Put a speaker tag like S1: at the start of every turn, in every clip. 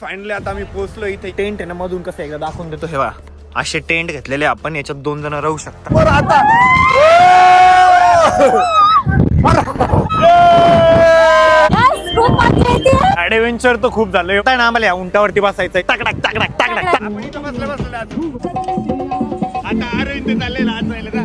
S1: Finally आता आम्ही पोहोचलो इथे. टेंट आहे ना मधून कसं एकदा दाखवून देतो. हे बघा असे टेंट घेतलेले आपण याच्यात दोन जण राहू शकता. बरं आता. ऍडव्हेंचर तर खूप झालं एवढं ना आम्हाला या उंटावरती बसायचंय. टाकडाक टाकडाक टाकडाक बसले बसले. आता ते चाललेलं आज जायला जा.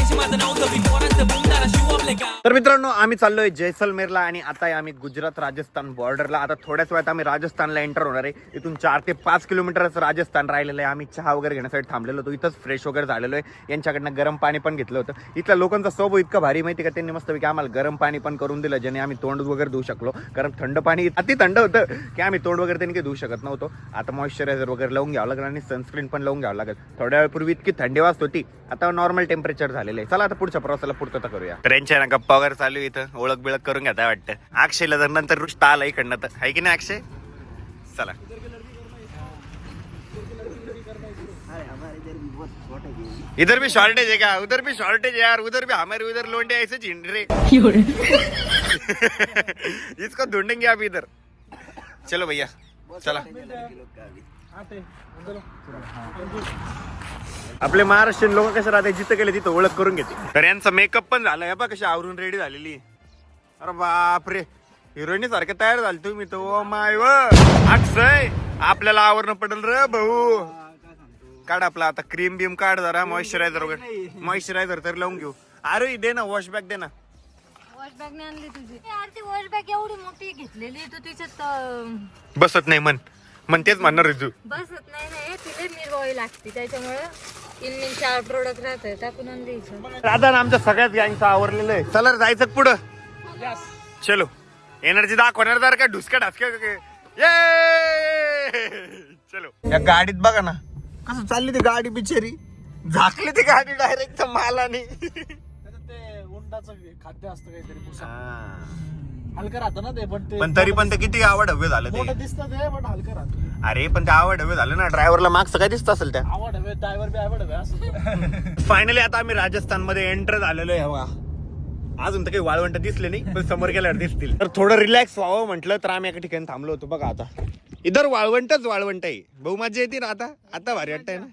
S1: तर मित्रांनो आम्ही चाललोय जैसलमेरला आणि आता आहे आम्ही गुजरात राजस्थान बॉर्डरला आता थोड्याच वेळात आम्ही राजस्थानला एंटर होणार आहे. इथून चार ते पाच किलोमीटरच राजस्थान राहिलेलं आहे. आम्ही चहा वगैरे घेण्यासाठी थांबलेलो होतो. इथंच फ्रेश वगैरे झालेलो आहे. यांच्याकडनं गरम पाणी पण घेतलं होतं. इथल्या लोकांचा स्वभाव इतका भारी माहिती का? त्यांनी मस्तपैकी आम्हाला गरम पाणी पण करून दिलं ज्याने आम्ही तोंड वगैरे धुऊ शकलो. कारण थंड पाणी अति थंड होतं की आम्ही तोंड वगैरे त्यांनी काही धुऊ शकत नव्हतो. आता मॉइश्चरायझर वगैरे लावून घ्यावं लागेल आणि सनस्क्रीन पण लावून घ्यावं लागेल. थोड्या वेळपूर्वी इतकी थंडी वाजत होती. आता नॉर्मल टेम्परेचर झालेलं आहे. चला आता पुढच्या प्रवासाला पुढचं करूया. ट्रेनच्या ना गप्पा वगैरे चालू आहे इथं. ओळख बिळख करून घेता वाटतं? अक्षयला जर नंतर रुष्ट आला इकडनं तर. आहे की नाही अक्षय? चला. इधर भी शॉर्टेज है क्या उधर भी शॉर्टेज है यार. उधर भी हमारे उधर लोंडे ऐसे झिंड रहे इसको ढूंढेंगे आप इधर. चलो भैया. चला. आपले महाराष्ट्रीयन लोक कसे राहते जिथं गेले तिथं ओळख करून घेते. तर यांचा मेकअप पण झाला हे बा कशी आवरून रेडी झालेली. अरे बापरे हिरोईन सारखे तयार झाले तुम्ही तो माय व अक्षय आपल्याला आवरणं पडेल रे भाऊ. काढ आपला आता क्रीम बिम काढ जरा मॉइश्चरायझर वगैरे. मॉइश्चरायझर तरी लावून घेऊ. अरे दे ना वॉश बॅग दे ना.
S2: वॉश बॅग नाही आणली तुझी. यार ती वॉश बॅग एवढी मोठी घेतलेली तू तिच्यात
S1: बसत नाही मन मन तेच म्हणणार तू.
S2: बसत नाही नाही. तिथे मिरवावी लागते. त्याच्यामुळे तीन चार प्रोडक्ट राहतात. टाकून आणून द्यायचं.
S1: राधा आमच्या सगळ्याच गँगचं आवरलेलं आहे. चला रे, जायचं का पुढं? चलो. एनर्जी दाखवणार जर का ढुसक्या ढासक्या ये! चलो. या गाडीत बघा ना. कसं चालली ती गाडी बिचारी. झाकली ती गाडी डायरेक्ट मालाने.
S3: ते उंडाचं खाद्य असतं काहीतरी भुसा. हलकं राहतं ना ते पण ते
S1: पण तरी पण ते किती आवड हवे झालं ते?
S3: मोठं दिसतं ते पण हलकं राहतं.
S1: अरे पण ते आवड हवे झालं ना. ड्रायव्हरला मागचं काय दिसत असेल त्या?
S3: आवड हवे ड्रायव्हर बी आवड हवे असं.
S1: फायनली आता आम्ही राजस्थानमध्ये एंटर झालेलो आहे हवा. अजून तर काही वाळवंट दिसले नाही पण समोर गेल्यावर दिसतील. तर थोडं रिलॅक्स व्हावं म्हटलं तर आम्ही एका ठिकाणी थांबलो होतो. बघा आता. इधर वाळवंटच वाळवंट आहे. भाऊ मजा येते ना आता. आता भारी वाटतंय ना?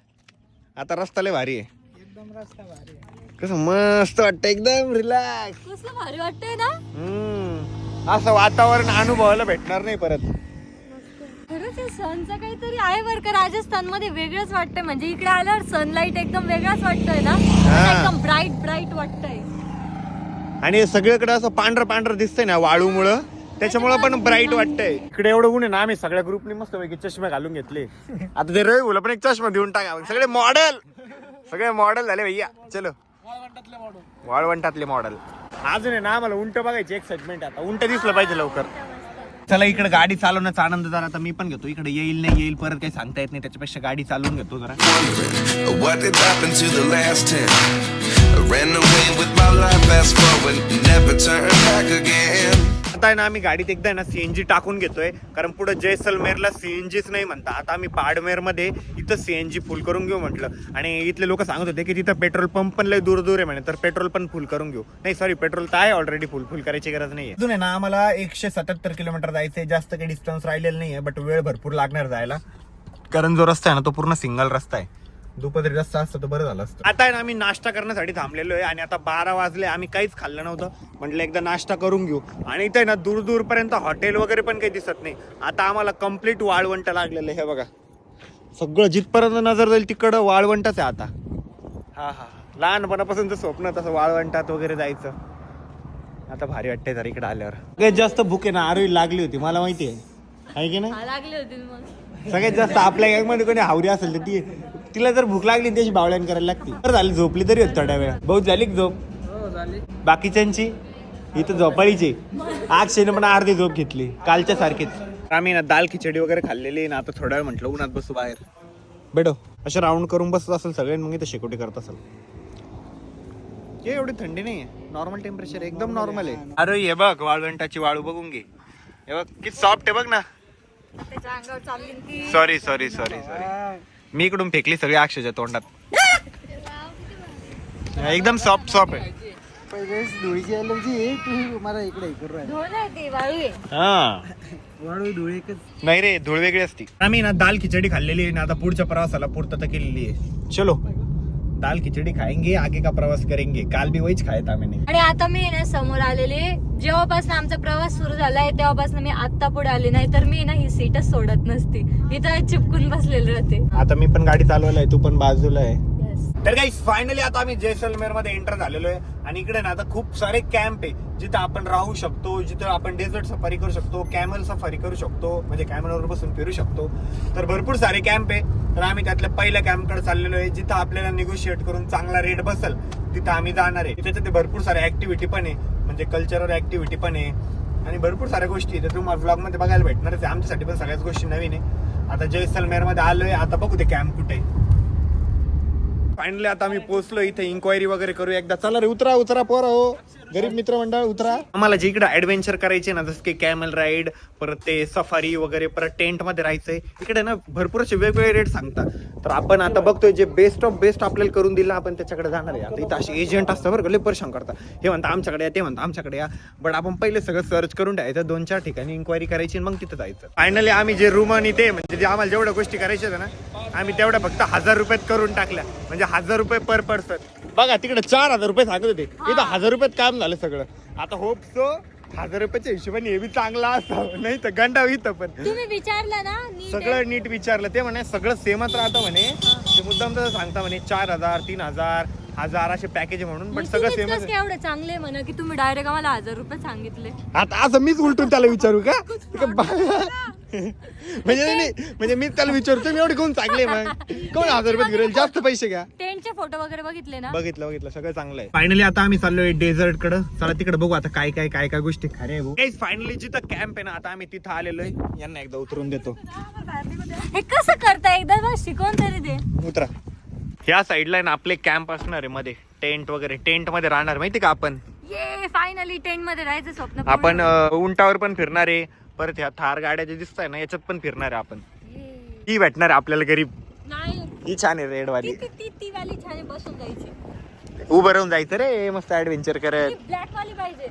S1: आता रस्ता लय भारी आहे.
S3: एकदम रस्ता भारी आहे.
S1: कसं मस्त वाटतं एकदम रिलॅक्स
S2: कसलं भारी वाटतंय ना?
S1: असं वातावरण अनुभवायला भेटणार नाही परत.
S2: खरंच हे सनचं काहीतरी आहे बरं का राजस्थानमध्ये वेगळंच वाटतंय. म्हणजे इकडे आल्यावर सनलाईट एकदम वेगळाच वाटतोय ना?
S1: हा.
S2: एकदम ब्राईट ब्राईट वाटतंय.
S1: आणि सगळीकडे असं पांढरं पांढरं दिसतंय ना वाळूमुळं. त्याच्यामुळं पण ब्राईट वाटतंय. इकडे एवढं ऊन आहे ना आम्ही सगळ्या ग्रुपने मस्त पैकी चष्मे घालून घेतले. आता ते रवी बोला पण एक चष्मा देऊन टाका. सगळे मॉडेल सगळे मॉडेल झाले भैया. चलो.
S3: वाळवंटातले मॉडल
S1: वाळवंटातले मॉडेल अजून आहे ना आम्हाला उंट बघायची एक्साइटमेंट आता उंट दिसलं पाहिजे लवकर. चला इकडे गाडी चालवण्याचा आनंद जरा आता मी पण घेतो. इकडे येईल नाही येईल परत काही सांगता येत नाही. त्याच्यापेक्षा गाडी चालवून घेतो जरा.
S4: What did happen to the last ten? I ran away with my life, fast forward, never turn back again.
S1: आता आहे ना आम्ही गाडीत एकदा आहे ना सीएनजी टाकून घेतोय. कारण पुढे जैसलमेरला सीएनजीच नाही म्हणता. आता आम्ही बाडमेरमध्ये इथं सीएनजी फुल करून घेऊ म्हटलं. आणि इथले लोक सांगत होते की तिथं पेट्रोल पंप पण लय दूर दूर आहे म्हणे. तर पेट्रोल पण फुल करून घेऊ. नाही सॉरी पेट्रोल तर आहे ऑलरेडी फुल फुल करायची गरज नाही अजून आहे ना आम्हाला एकशे सत्याहत्तर किलोमीटर जायचंय. जास्त काही डिस्टन्स राहिलेलं नाहीये बट वेळ भरपूर लागणार जायला. कारण जो रस्ता आहे ना तो पूर्ण सिंगल रस्ता आहे. दुपारी रस्ता असतं तर बरं झालं असतं. आता आहे ना आम्ही नाश्ता करण्यासाठी थांबलेलो आहे आणि आता बारा वाजले आम्ही काहीच खाल्लं नव्हतं. म्हटलं एकदा नाश्ता करून घेऊ. आणि इथे ना दूर दूरपर्यंत हॉटेल वगैरे पण काही दिसत नाही. आता आम्हाला कंप्लीट वाळवंट लागलेलं आहे हे बघा. सगळं जिथपर्यंत नजर जाईल तिकडं वाळवंटच आहे आता. हा हा लहानपणापासूनचं स्वप्न तसं वाळवंटात वगैरे जायचं. आता भारी वाटतंय जरा इकडे आल्यावर. सगळ्यात जास्त भूक आहे ना आरोही लागली होती मला माहिती आहे. आहे की नाही?
S2: लागली होती मग.
S1: सगळ्यात जास्त आपल्या गँगमध्ये कोणी हावरी असेल तर ती तिला जर भूक लागली त्याची बावळ्यान करायला लागते. तर झाली झोपली तरी होत थोड्या वेळा बहुत झाली का झोप?
S3: हो झाली.
S1: बाकीच्यांची? इथं झोपाळीची. अक्षयने पण अर्धी झोप घेतली कालच्या सारखीच. आम्ही ना दाल खिचडी वगैरे खाल्लेली ना आता थोड्या वेळ म्हटलं उन्हात बसू बाहेर. बेडो असे राऊंड करून बसत असेल सगळे मग इथं शेकोटी करत असेल. हे एवढी थंडी नाही आहे नॉर्मल टेम्परेचर एकदम नॉर्मल आहे. अरे हे बघ वाळवंटाची वाळू बघून घे. हे बघ किती सॉफ्ट आहे बघ ना. सॉरी सॉरी सॉरी सॉरी मी इकडून फेकली सगळी अक्षयच्या तोंडात. एकदम सॉफ्ट सॉफ्ट आहे.
S3: धुळीची अलर्जी तू मला इकडे हे करू राहिला.
S2: धुळं आहे ती वाळू आहे
S1: हा.
S3: वाळू धुळे एकच.
S1: नाही रे धूळ वेगळी असती. आम्ही ना दाल खिचडी खाल्लेली आहे ना आता पुढच्या प्रवासाला पूर्तता केलेली आहे. चलो. दाल खिचडी खाएंगे आगे का प्रवास करेंगे। काल भी वहीच खायत नाही
S2: आणि आता मी ना समोर आलेले जेव्हापासून आमचा प्रवास सुरू झालाय तेव्हापासून मी आता पुढे आले नाही. तर मी ना ही सीटच सोडत नसती. इथं चिपकून बसलेले राहते
S1: आता मी पण गाडी चालवलाय तू पण बाजूला आहे. तर काही फायनली आता आम्ही जैसलमेरमध्ये एंटर झालेलो आहे. आणि इकडे ना आता खूप सारे कॅम्प आहे जिथं आपण राहू शकतो जिथं आपण डेझर्ट सफारी करू शकतो कॅमल सफारी करू शकतो म्हणजे कॅमेरावर बसून फिरू शकतो. तर भरपूर सारे कॅम्प आहे. तर आम्ही त्यातल्या पहिल्या कॅम्पकडे चाललेलो आहे जिथं आपल्याला निगोशिएट करून चांगला रेट बसल तिथं आम्ही जाणार आहे. त्याच्यात ते भरपूर सारे ऍक्टिव्हिटी पण आहे म्हणजे कल्चरल ऍक्टिव्हिटी पण आहे. आणि भरपूर साऱ्या गोष्टी तर तुम्हाला ब्लॉगमध्ये बघायला भेटणारच आहे. आमच्यासाठी पण सगळ्याच गोष्टी नवीन आहे. आता जैसलमेरमध्ये आलोय आता बघू ते कॅम्प कुठे आहे. फायनली आता आम्ही पोहोचलो इथे इन्क्वायरी वगैरे करू एकदा चला रे उतरा उतरा पोरा हो. गरीब मित्र मंडळ उतरा. आम्हाला जे इकडे ऍडव्हेंचर करायचे ना जसं की कॅमल राईड परत ते सफारी वगैरे परत टेंटमध्ये राहायचंय. इकडे ना भरपूर असे वेगवेगळे रेट सांगतात तर आपण आता बघतोय जे बेस्ट ऑफ बेस्ट आपल्याला करून दिलं आपण त्याच्याकडे जाणार आहे. आता इथं असे एजंट असतात बरं का, लय परेशान करतात. हे म्हणता आमच्याकडे या ते म्हणता आमच्याकडे या. बट आपण पहिले सगळं सर्च करून ठेवायचं दोन चार ठिकाणी इन्क्वायरी करायची आणि मग तिथं जायचं. फायनली आम्ही जे रूम आणि ते म्हणजे जे आम्हाला जेवढ्या गोष्टी करायच्या होत्या ना आम्ही तेवढ्या फक्त हजार रुपयात करून टाकल्या. म्हणजे हजार रुपये पर पर्सन बघा तिकडे चार हजार रुपये सांगत होते. इथं हजार रुपयात काम झालं सगळं. आता होप सो हजार रुपयाच्या हिशोबाने हे बी चांगला असावं. नाही तर गंडा इथं पण.
S2: तुम्ही विचारलं ना नीट
S1: सगळं नीट विचारलं. ते म्हणे सगळं सेमच राहतं म्हणे. ते मुद्दाम तसं सांगता म्हणे चार हजार तीन हजार हजार असे पॅकेज म्हणून पण सगळं
S2: काय एवढं चांगले म्हणा की तुम्ही डायरेक्ट आम्हाला हजार रुपये सांगितले.
S1: आता असं मीच उलटून त्याला विचारू का? का बा- म्हणजे नाही, म्हणजे मीच त्याला विचारतो मी एवढे कोण चांगले मग? कोण हजार रुपये घेऊन जास्त पैसे घ्या.
S2: टेंटचे फोटो वगैरे बघितले ना?
S1: बघितलं बघितलं सगळं चांगलं आहे. फायनली आता आम्ही चाललोय डेझर्टकडे. चला तिकडे बघू आता काय काय काय काय गोष्टी खरे फायनली जिथं कॅम्प आहे ना आता आम्ही तिथं आलेलो आहे. यांना एकदा उतरून देतो.
S2: हे कसं करता एकदा शिकवून तरी दे.
S1: उतरा. ह्या साईडला आहे ना आपले कॅम्प असणार आहे मध्ये. टेंट वगैरे. टेंटमध्ये राहणार माहिती का आपण?
S2: ये फायनली टेंटमध्ये राहायचं स्वप्न पूर्ण
S1: आपण अं, उंटावर पण फिरणार आहे. परत ह्या थार गाड्या जे दिसत आहे ना याच्यात पण फिरणार आहे आपण.
S2: ये.
S1: ही भेटणार आहे आपल्याला गरीब
S2: नाही.
S1: ही छान आहे रेड वाली
S2: ती ती- ती ती वाली छान आहे, बसून जायची.
S1: उभं राहून जायचं रे मस्त ऍडव्हेंचर करत.
S2: ब्लॅक वाली पाहिजे.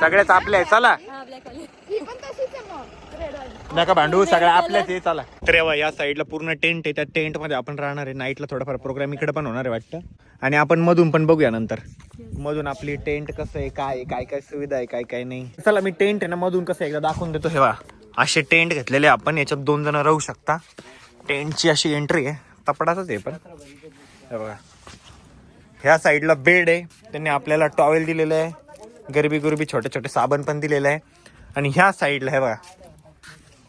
S1: सगळ्याच आपल्या आहे चला.
S2: हा
S1: नका भांडू सगळ्या आपल्याच आहे. चला. तर या- या साईडला पूर्ण टेंट आहे. त्या टेंटमध्ये आपण राहणार आहे. नाईटला थोडाफार प्रोग्राम इकडे पण होणार आहे वाटतं. आणि आपण मधून पण बघूया नंतर. मधून आपली टेंट कसं आहे काय काय काय सुविधा आहे काय काय नाही. चला मी टेंट आहे ना मधून कसं एकदा दाखवून देतो. हे बघा. असे टेंट घेतलेले आपण. याच्यात दोन जण राहू शकता. टेंटची अशी एंट्री आहे. तपडाच आहे पण. हे बघा. ह्या साईडला बेड आहे. त्यांनी आपल्याला टॉवेल दिलेलं आहे. गरबी गुरबी छोटे छोटे साबण पण दिलेलं आहे. आणि ह्या साईडला आहे बघा.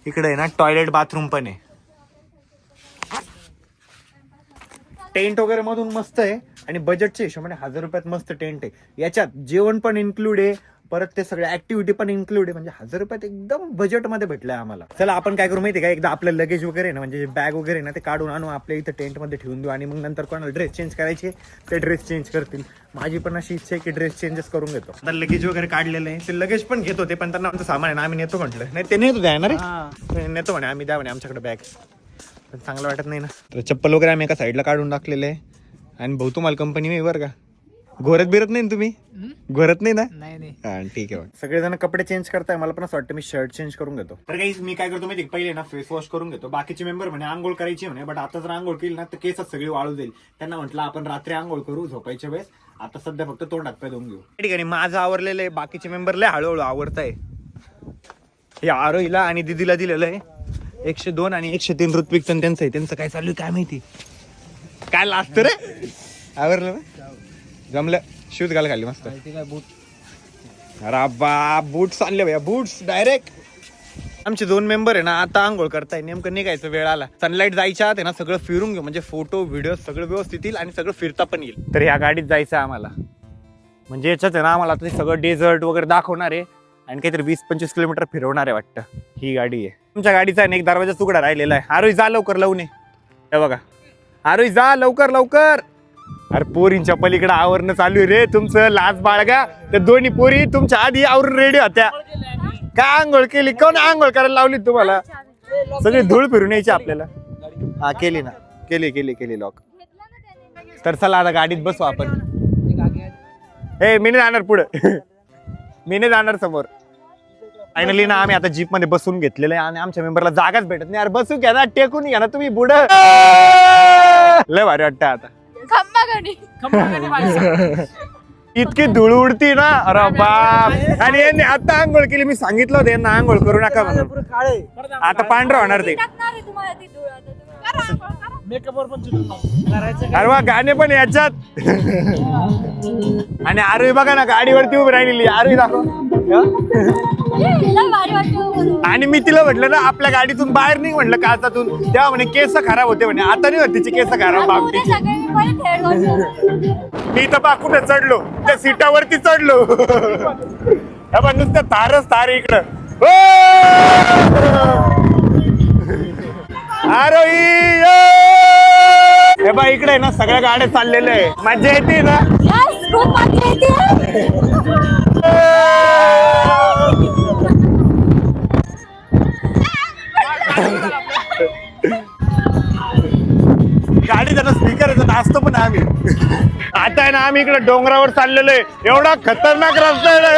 S1: इकडे आहे ना टॉयलेट बाथरूम पण आहे. टेंट वगैरे मधून मस्त आहे. आणि बजेटच्या हिशोबाने हजार रुपयात मस्त टेंट आहे. याच्यात जेवण पण इन्क्लूड आहे. परत ते सगळे ऍक्टिव्हिटी पण इन्क्लूड आहे. म्हणजे हजार रुपयात एकदम बजेटमध्ये भेटलंय आम्हाला. चला आपण काय करू माहिती आहे का? एकदा आपलं लगेज वगैरे ना म्हणजे बॅग वगैरे ना ते काढून आणू आपल्या इथं टेंटमध्ये ठेवून देऊ. आणि मग नंतर कोणाला ड्रेस चेंज करायचे ते ड्रेस चेंज करतील. माझी पण अशी इच्छा आहे की ड्रेस चेंजेस करून घेतो. आता लगेज वगैरे काढलेलं आहे. ते लगेज पण घेत होते पण त्यांना आमचं सामान आहे ना आम्ही नेतो म्हटलं. नाही ते नेतो द्या ना रे. नेतो म्हणे आम्ही द्या म्हणे आमच्याकडे बॅग पण चांगलं वाटत नाही ना. तर चप्पल वगैरे आम्ही एका साईडला काढून टाकलेले आहे. आणि भाऊ तुम्हाला कंपनी मी बरं का? घोरत बिरत नाही ना तुम्ही? घोरत नाही ना?
S3: नाही नाही.
S1: हा ठीक आहे सगळेजण कपडे चेंज करताय मला पण असं वाटतं मी शर्ट चेंज करून घेतो. तर काही मी काय करतो माहिती पहिले ना फेस वॉश करून घेतो. बाकीचे मेंबर म्हणे आंघोळ करायची म्हणे बट आता जर आंघोळ केली ना तर केसच सगळी वाळू जाईल. त्यांना म्हटलं आपण रात्री आंघोळ करू झोपायच्या वेळेस. आता सध्या फक्त तोंड हात पाय धुवून घेऊ. ठीक आहे माझं आवरलेलं आहे बाकीचे मेंबर लय हळूहळू आवडताय हे आरोहीला आणि दिदीला दिलेलं आहे. एकशे दोन आणि एकशे तीन ऋत्विकचं त्यांचं आहे. त्यांचं काय चालू आहे काय माहिती? काय लागतं रे? आवरलं ना? जमलं. शूज घाल खाली मस्त.
S3: काय बूट
S1: अरे बा बूट्स आणले भैया बूट्स डायरेक्ट आमचे दोन मेंबर आहे ना आता आंघोळ करताय. नेमकं निघायचं वेळ आला. सनलाईट जायच्या आत आहे ना सगळं फिरून घेऊ. म्हणजे फोटो व्हिडिओ सगळं व्यवस्थित येईल आणि सगळं फिरता पण येईल. तर ह्या गाडीत जायचं आहे आम्हाला. म्हणजे याच्यात आहे ना आम्हाला आता ते सगळं डेझर्ट वगैरे दाखवणार आहे. आणि काहीतरी वीस पंचवीस किलोमीटर फिरवणार आहे वाटतं. ही गाडी आहे. तुमच्या गाडीचा आहे ना एक दरवाजा तुकडा राहिलेला आहे. आरोही जा लवकर लावून ये हे बघा. आरोही जा लवकर लवकर. अरे पोरींच्या पलीकडे आवरणं चालू आहे रे तुमचं लाज बाळगा त्या दोन्ही पोरी तुमच्या आधी आवरून रेडी होत्या. काय आंघोळ केली? कोण आंघोळ करायला लावली तुम्हाला? सगळी धूळ फिरून यायची आपल्याला. हा केली ना. केली केली केली लॉक तर चला आता गाडीत बसू आपण. हे मी नाही जाणार पुढं. मी नाही जाणार समोर. फायनली ना आम्ही आता जीपमध्ये बसून घेतलेलं आहे आणि आमच्या मेंबरला जागाच भेटत नाही. यार बसू घ्या ना टेकून घ्या ना तुम्ही पुढं. लय भारी वाटतं आता.
S2: गणी
S3: खंबागाने माणसं.
S1: इतकी धूळ उडती ना? अरे बाप. आणि यांनी आता आंघोळ केली. मी सांगितलं होतं यांना आंघोळ करू नका म्हणून. आता पांढरं होणार ते.
S2: टाकणार आहे तुम्हाला ती धूळ आता तुम्ही. करा.
S3: मेकअपवर पण चिडून लावू. करायचं काय?
S1: अरे वा गाणे पण याच्यात. आणि आरवी बघा ना गाडीवरती उभी राहिलेली. आरवी दाखव.
S2: बरोबर.
S1: आणि मी तिला म्हटलं ना आपल्या गाडीतून बाहेर नाही म्हटलं काचातून. तेव्हा म्हणे केस खराब होते म्हणे. आता नाही होत तिचे केस खराब बाबतीची
S2: मी
S1: तर बा कुठे चढलो? त्या सीटावरती चढलो. हे बघ नुसतं तारच तार इकडं! हे बा इकडे ना सगळ्या गाड्या चाललेल्या आहे. मजा येते ना
S2: Yes, खूप मजा येते
S1: गाडी त्याचा स्पीकर आहे नाचतो पण आम्ही. आता आहे ना आम्ही इकडे डोंगरावर चाललेलो आहे. एवढा खतरनाक रस्ता आहे ना!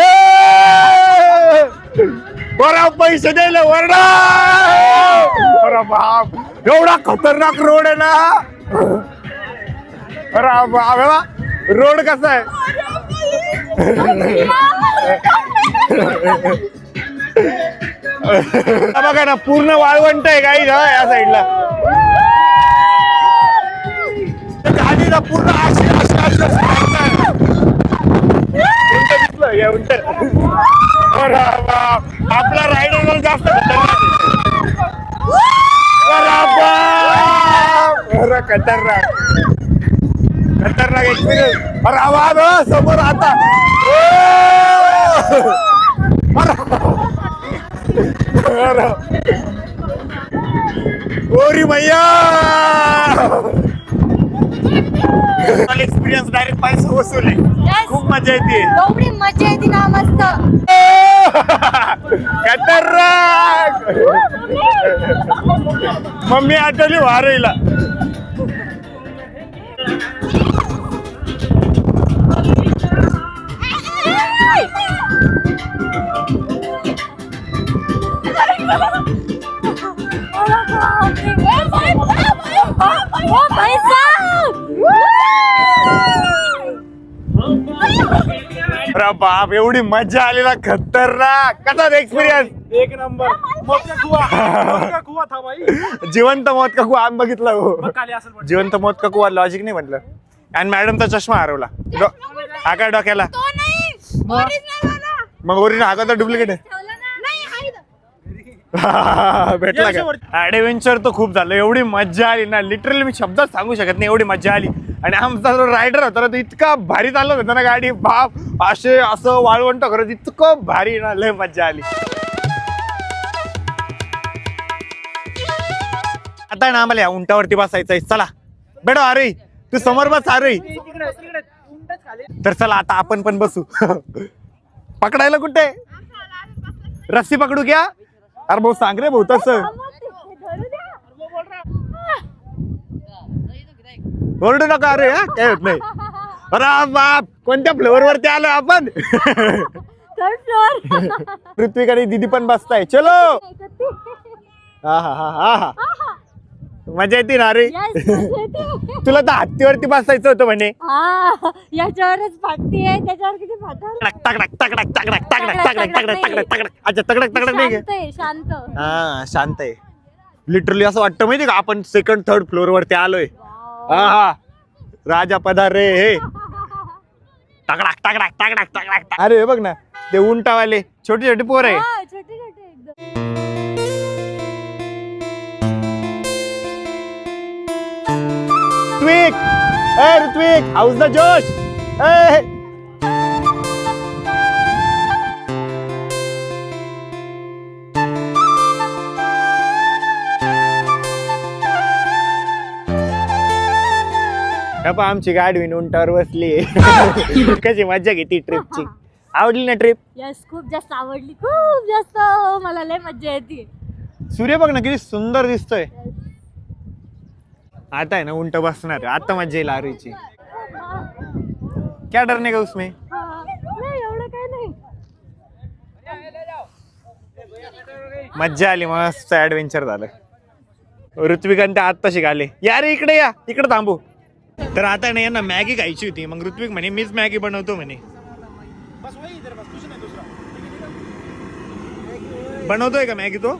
S1: बरं पैसे द्यायला वरडा! अरे बाप. एवढा खतरनाक रोड आहे ना. अरे बाप. बा, रोड कसा आहे? बघा ना पूर्ण वाळवंट आहे काही ना या साईडला गाडीला पूर्ण अशी अशी अशी दिसलं, हे उंट. आपला रायडर जास्त खतरनाक खतरनाक. एक्सपिरियन्स अरे आवाज हो, समोर आता. ओरी एक्सपिरियन्स डायरेक्ट पैसे वसूल आहे. खूप मजा येते.
S2: एवढी मजा येते ना मस्त.
S1: खतरनाक! मम्मी. आठवली वारईला बाप एवढी मजा आली ना खतरनाक. कसा एक्सपिरियन्स
S3: एक नंबर. था भाई.
S1: जिवंत मौत का कुवा आम्ही बघितला हो.
S3: असेल.
S1: जिवंत मौत का कुवा लॉजिक नाही म्हटलं. आणि मॅडमचा चष्मा हरवला. डो- हा काय डोक्याला मग ओरिजिनल हा का डुप्लिकेट आहे. भेटला का. ऍडव्हेंचर तर खूप झालं. एवढी मजा आली ना. लिटरली मी शब्दात सांगू शकत नाही एवढी मजा आली. आणि आमचा जो रायडर होता ना तो इतका भारी चालत होता ना गाडी. बाप असे असं वाळवंट करत इतकं भारी ना लय मजा आली. आता ना आम्हाला या उंटावरती बसायचंय चला. बेडो अरे तू समोर बस अरे तर चला आता आपण पण बसू. पकडायला कुठे? रस्सी पकडू क्या? अरे भाऊ सांग रे भाऊ तसं. ओरडू नका अरे हा? काय होत नाही. अरे बाप कोणत्या फ्लोअर वरती आलो आपण?
S2: थर्ड फ्लोअर
S1: पृथ्वी आणि दिदी पण बसताय. चलो. हा हा हा. हा हा. मजा येते ना अरे तुला तर हत्तीवरती बसायचं होतं म्हणे.
S2: हा याच्यावरच फाटती आहे त्याच्यावर किती फाटल
S1: अच्छा तकडक तकडक नाही का?
S2: शांत आहे शांत.
S1: हा शांत आहे. लिटरली असं वाटतं माहिती का आपण सेकंड थर्ड फ्लोअर वरती आलोय. हा हा. राजा पदार रे हे. तगडाक तगडाक तगडाक तगडाक अरे हे बघ ना ते उंटावाले छोटे छोटे पोर आहे.
S2: हा,
S1: ऋत्विक! ए ऋत्विक हाऊस द जोश ए आमची गाडी उंटावर बसली. कशी मजा घेते ट्रिपची आवडली ना ट्रिप
S2: यस खूप जास्त आवडली. खूप जास्त. मला लय मज्जा येते.
S1: सूर्य बघ ना किती सुंदर दिसतोय. आता आहे ना उंट बसणार आहे. आता मजा येईल आरीची. क्या डरने का उसमें?
S2: नाही एवढं काय नाही.
S1: मज्जा आली मस्त ऍडव्हेंचर झालं. ऋत्विक ते आत्ता शिकाले या रे इकडे या. इकडे थांबू. तर आता नाही यांना मॅगी खायची होती. मग ऋत्विक म्हणे मीच मॅगी बनवतो म्हणे. बनवतोय का मॅगी तो?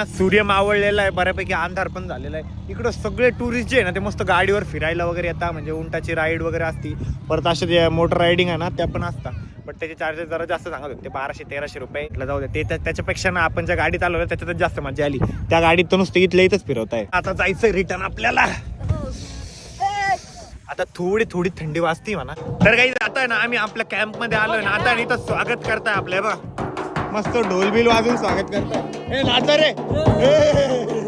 S1: ना सूर्य मावळलेला आहे बऱ्यापैकी अंधार पण झालेला आहे. इकडं सगळे टुरिस्ट जे आहे ना ते मस्त गाडीवर फिरायला वगैरे येतात म्हणजे उंटाची राईड वगैरे असती. परत असे जे मोटर रायडिंग आहे ना त्या पण असतात. बट त्याचे चार्जेस जरा जास्त सांगत होते ते बाराशे तेराशे रुपये इथलं जाऊ दे. ते त्याच्यापेक्षा ना आपण ज्या गाडीत आलो त्याच्यातच जास्त मजा आली. त्या गाडीत तर नुसतं इथल्या इथंच फिरवत आहे आता जायचं रिटर्न आपल्याला. आता थोडी थोडी थंडी वाजती म्हणा. तर काही आता ना आम्ही आपल्या कॅम्पमध्ये आलोय ना आता इथं स्वागत करताय आपल्या बा मस्त ढोल बिल वाजून स्वागत करताय. ए नाचा रे. ए.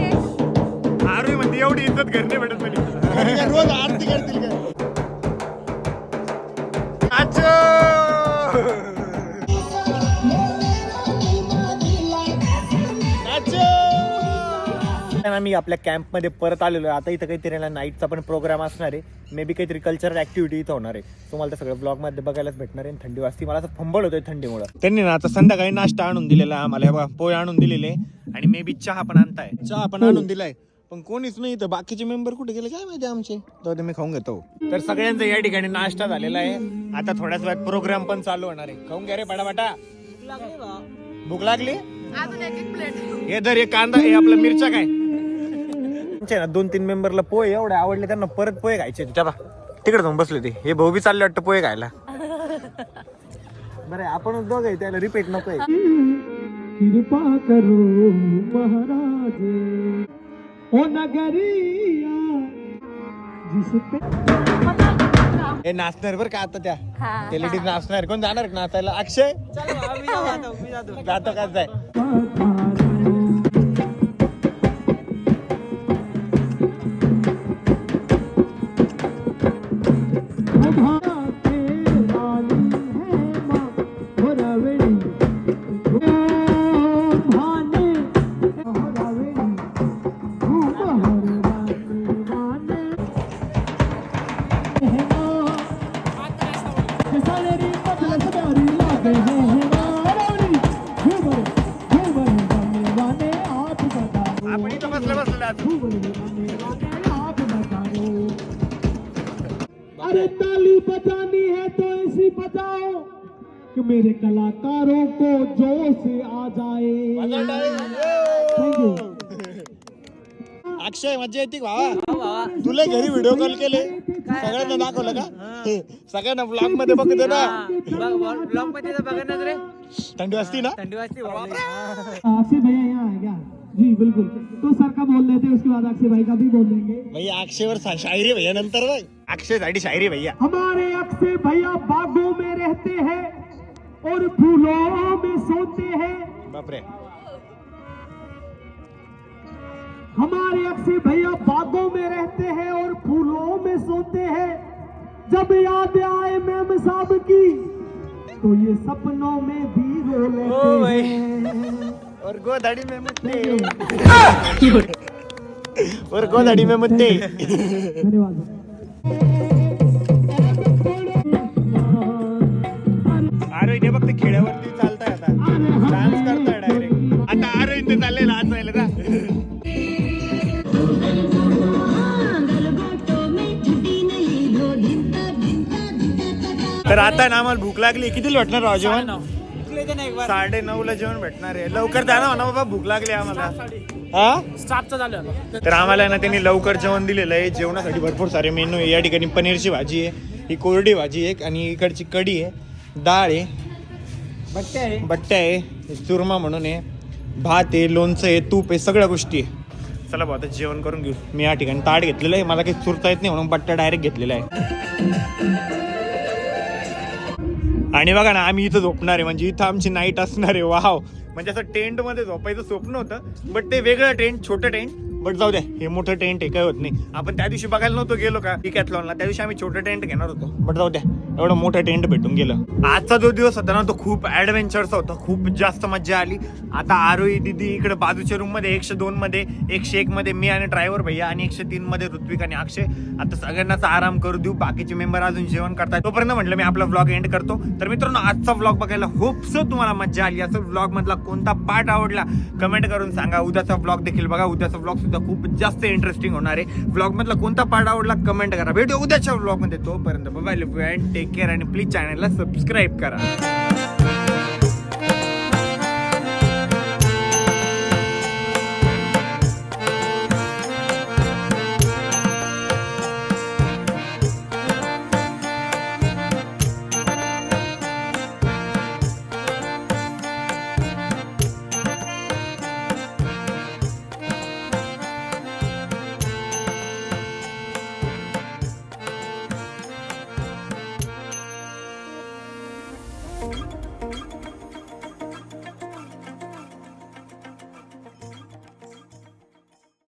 S1: आरोही म्हणते एवढी इज्जत घर नाही भेटत म्हणे रोज आरती करतील आम्ही आपल्या कॅम्पमध्ये परत आलेलो आहे. आता इथं काहीतरी ना नाईटचा पण प्रोग्राम असणार आहे. मे बी काहीतरी कल्चरल ऍक्टिव्हिटी इथं होणार आहे. तुम्हाला ते सगळं ब्लॉगमध्ये बघायलाच भेटणार आहे थंडी वाजती. मला असं फंबळ होतोय थंडीमुळे. त्यांनी ना आता संध्याकाळी नाश्ता आणून दिलेला आम्हाला. हे बघा पोहे आणून दिलेले आणि मे बी चहा पण आणताय. चहा पण आणून दिलाय. पण कोणीच नाही तर बाकीचे मेंबर कुठे गेले? काय माहिती आमचे? तर मी खाऊन घेतो. तर सगळ्यांचा या ठिकाणी नाश्ता झालेला आहे. आता थोड्याच वेळात प्रोग्राम पण चालू होणार आहे. खाऊन घ्या रे बटाबटा भूक लागली हे धर हे कांदा हे आपला मिरच्या काय? ना दोन तीन मेंबरला पोहे एवढे आवडले त्यांना परत पोहे खायचे होते. त्या तिकडे जाऊन बसले ते. हे भाऊ बी चालले वाटतं पोहे खायला. बरं आपण दोघ त्याला रिपीट नको
S3: कृपा करो महाराज. ओ नगरिया जिस पे
S1: हे नाचणार बरं का आता त्या?
S2: हा,
S1: ते लेडीज नाचणार. कोण जाणार का नाचायला? अक्षय? जातो. का जाय
S3: अरे ताली बजानी है तो ऐसी बजाओ कि मेरे कलाकारों को जोश आ जाए।
S1: अक्षय मज़ा येते भावा। तुला घरी व्हिडिओ कॉल केले। सगळ्यांना दाखवलं का? सगळ्यांना ब्लॉग मध्ये बघते ना?
S5: ब्लॉग मध्ये तर बघा ना रे.
S1: थंडी वाजती ना?
S5: थंडी वाजती.
S3: अक्षय भैया यहाँ है क्या? जी बिल्कुल। तो सर का बोल थे उसके बाद अक्षय भाई का भी बोल देंगे।
S1: भैया अक्षयवर सा- शायरी भैया नंतर बघ अक्षय साठी शायरी भैया।
S3: हमारे अक्षय भैया बागों में रहते हैं और फूलों में सोते हैं।
S1: बापरे
S3: हमारे अक्षय भैया बागों में रहते हैं और फूलों में सोते हैं। जब याद आए मैम साहब की तो ये सपनों में भी रो लेते हैं।
S1: और गोधड़ी में मुत्ते। और गोधड़ी में मुत्ते।
S3: धन्यवाद
S1: अरे इथे बघ ते खेड्यावरती चालताय आता. डान्स करताय डायरेक्ट आता अरे इथे चालले नाचायला ना तर आता ना आम्हाला भूक लागली. किती भेटणार राव जेवण? साडे नऊ ला जेवण भेटणार आहे. लवकर द्या ना म्हणा बाबा भूक लागली आम्हाला. हा?
S3: स्टाफचं झालं.
S1: तर आम्हाला ना त्यांनी लवकर जेवण दिलेलं आहे. जेवणासाठी भरपूर सारे मेनू आहे. या ठिकाणी पनीरची भाजी आहे ही कोरडी भाजी आहे आणि इकडची कढी आहे डाळ आहे
S3: बट्टे आहे.
S1: बट्ट्या आहे चुरमा म्हणून आहे भात आहे लोणचं आहे तूप आहे सगळ्या गोष्टी आहे. चला भाऊ आता जेवण करून घेऊ. मी या ठिकाणी ताट घेतलेलं आहे. मला काही चुरता येत नाही म्हणून बट्ट्या डायरेक्ट घेतलेला आहे. आणि बघा ना आम्ही इथं झोपणार आहे म्हणजे इथं आमची नाईट असणार. आहे वाव म्हणजे असं टेंटमध्ये झोपायचं स्वप्न होतं बट ते वेगळं टेंट छोटं टेंट बट जाऊ द्या हे मोठं टेंट आहे काय होत नाही. आपण त्या दिवशी बघायला नव्हतो गेलो का? कॅथलॉनला त्या दिवशी आम्ही छोटं टेंट घेणार होतो. बट जाऊ द्या एवढं मोठं टेंट भेटून गेलं. आजचा जो दिवस होता ना तो खूप ऍडव्हेंचरचा होता. खूप जास्त मजा आली. आता आरोही दिदी इकडे बाजूच्या रूममध्ये एकशे दोन मध्ये एकशे एक मध्ये मी आणि ड्रायव्हर भैया आणि एकशे तीन मध्ये ऋत्विक आणि अक्षय. आता सगळ्यांनाच आराम करू देऊ. बाकीचे मेंबर अजून जेवण करतात तोपर्यंत म्हटलं मी आपला व्लॉग एंड करतो. तर मित्रांनो आजचा व्लॉग बघायला होपसो तुम्हाला मजा आली. असं व्लॉग मधला कोणता पार्ट आवडला? कमेंट करून सांगा. उद्याचा व्लॉग देखील बघा. उद्याचा व्लॉग सुद्धा खूप जास्त इंटरेस्टिंग होणार आहे. व्लॉग मधला कोणता पार्ट आवडला कमेंट करा. भेटू उद्याच्या व्लॉगमध्ये तोपर्यंत बाय टेक केअर आणि प्लीज चॅनलला सबस्क्राईब करा.